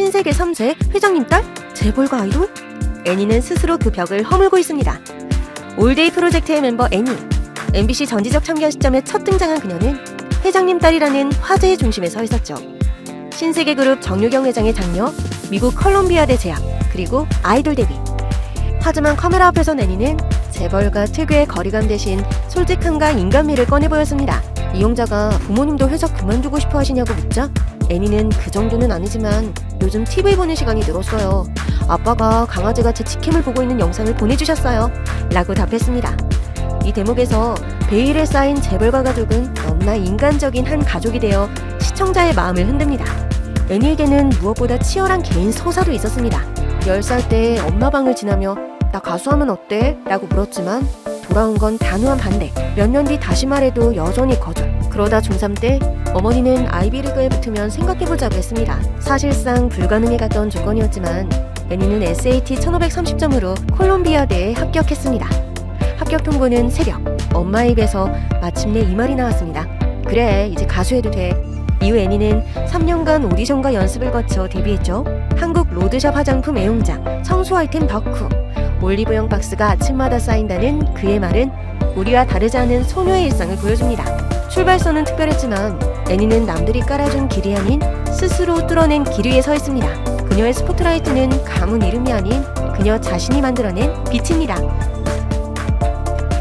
신세계 3세 회장님 딸? 재벌가 아이돌? 애니는 스스로 그 벽을 허물고 있습니다. 올데이 프로젝트의 멤버 애니. MBC 전지적 참견 시점에 첫 등장한 그녀는 회장님 딸이라는 화제의 중심에 서 있었죠. 신세계 그룹 정유경 회장의 장녀, 미국 컬럼비아 대 재학, 그리고 아이돌 데뷔. 하지만 카메라 앞에서 애니는 재벌과 특유의 거리감 대신 솔직함과 인간미를 꺼내 보였습니다. 이용자가 부모님도 회사 그만두고 싶어 하시냐고 묻자 애니는 그 정도는 아니지만 요즘 TV 보는 시간이 늘었어요. 아빠가 강아지가 제 치캠을 보고 있는 영상을 보내주셨어요. 라고 답했습니다. 이 대목에서 베일에 쌓인 재벌가 가족은 너무나 인간적인 한 가족이 되어 시청자의 마음을 흔듭니다. 애니에게는 무엇보다 치열한 개인 서사도 있었습니다. 10살 때 엄마 방을 지나며 나 가수하면 어때? 라고 물었지만 돌아온 건 단호한 반대. 몇 년 뒤 다시 말해도 여전히 거절. 그러다 중3 때 어머니는 아이비리그에 붙으면 생각해보자고 했습니다. 사실상 불가능해 갔던 조건이었지만 애니는 SAT 1530점으로 콜롬비아대에 합격했습니다. 합격 통보는 새벽. 엄마 입에서 마침내 이 말이 나왔습니다. 그래, 이제 가수해도 돼. 이후 애니는 3년간 오디션과 연습을 거쳐 데뷔했죠. 한국 로드샵 화장품 애용장, 청소 아이템 덕후, 올리브영 박스가 아침마다 쌓인다는 그의 말은 우리와 다르지 않은 소녀의 일상을 보여줍니다. 출발선은 특별했지만 애니는 남들이 깔아준 길이 아닌 스스로 뚫어낸 길 위에 서 있습니다. 그녀의 스포트라이트는 가문 이름이 아닌 그녀 자신이 만들어낸 빛입니다.